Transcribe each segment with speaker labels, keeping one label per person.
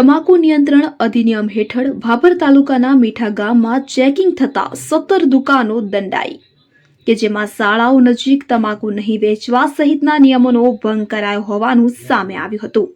Speaker 1: તમાકુ નિયંત્રણ અધિનિયમ હેઠળ ભાભર તાલુકાના મીઠા ગામમાં ચેકિંગ થતા સત્તર દુકાનો દંડાઈ, કે જેમાં શાળાઓ નજીક તમાકુ નહીં વેચવા સહિતના નિયમોનો ભંગ કરાયો હોવાનું સામે આવ્યું હતું.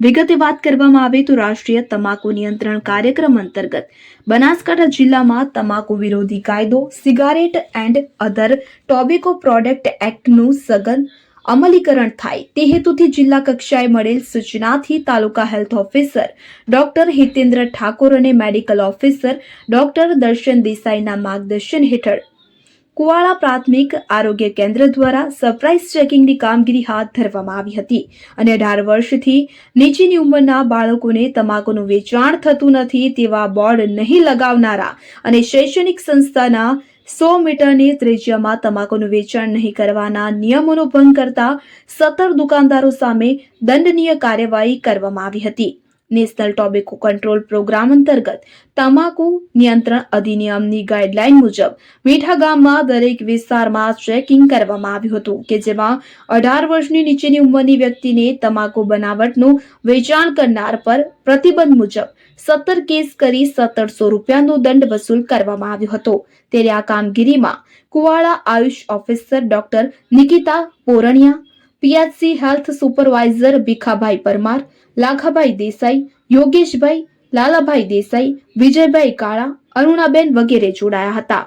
Speaker 1: વિગતે વાત કરવામાં આવે તો રાષ્ટ્રીય તમાકુ નિયંત્રણ કાર્યક્રમ અંતર્ગત બનાસકાંઠા જિલ્લામાં તમાકુ વિરોધી કાયદો, cigarette and other tobacco product એક્ટનું સઘન અમલીકરણ થાય. તે હેતુથી જિલ્લા કક્ષાએ મળેલ સૂચનાથી તાલુકા health officer doctor Hitendra Thakor અને મેડિકલ ઓફિસર ડોક્ટર દર્શન દેસાઈના માર્ગદર્શન હેઠળ કુવાળા પ્રાથમિક આરોગ્ય કેન્દ્ર દ્વારા સરપ્રાઇઝ ચેકિંગની કામગીરી હાથ ધરવામાં આવી હતી અને અઢાર વર્ષથી નીચેની ઉંમરના બાળકોને તમાકુનું વેચાણ થતું નથી તેવા બોર્ડ નહીં લગાવનારા અને શૈક્ષણિક સંસ્થાના સો મીટરની ત્રિજ્યામાં તમાકુનું વેચાણ નહીં કરવાના નિયમોનો ભંગ કરતા સત્તર દુકાનદારો સામે દંડનીય કાર્યવાહી કરવામાં આવી હતી. નેશનલ ટોબેકો કંટ્રોલ પ્રોગ્રામ અંતર્ગત તમાકુ નિયંત્રણ અધિનિયમની ગાઈડલાઈન મુજબ મીઠા ગામમાં દરેક વિસ્તારમાં ચેકિંગ કરવામાં આવ્યું હતું કે જેમાં અઢાર વર્ષની નીચેની ઉંમરની વ્યક્તિને તમાકુ બનાવટનું વેચાણ કરનાર પર પ્રતિબંધ મુજબ સત્તર કેસ કરી સત્તરસો રૂપિયાનો દંડ વસૂલ કરવામાં આવ્યો હતો. ત્યારે આ કામગીરીમાં Kuvada Ayush officer doctor Nikita Poraniya PHC health supervisor Bhikhabhai Parmar, Lakhabhai Desai, Yogeshbhai, Lalabhai Desai, Vijaybhai Kala, Arunaben વગેરે જોડાયા હતા.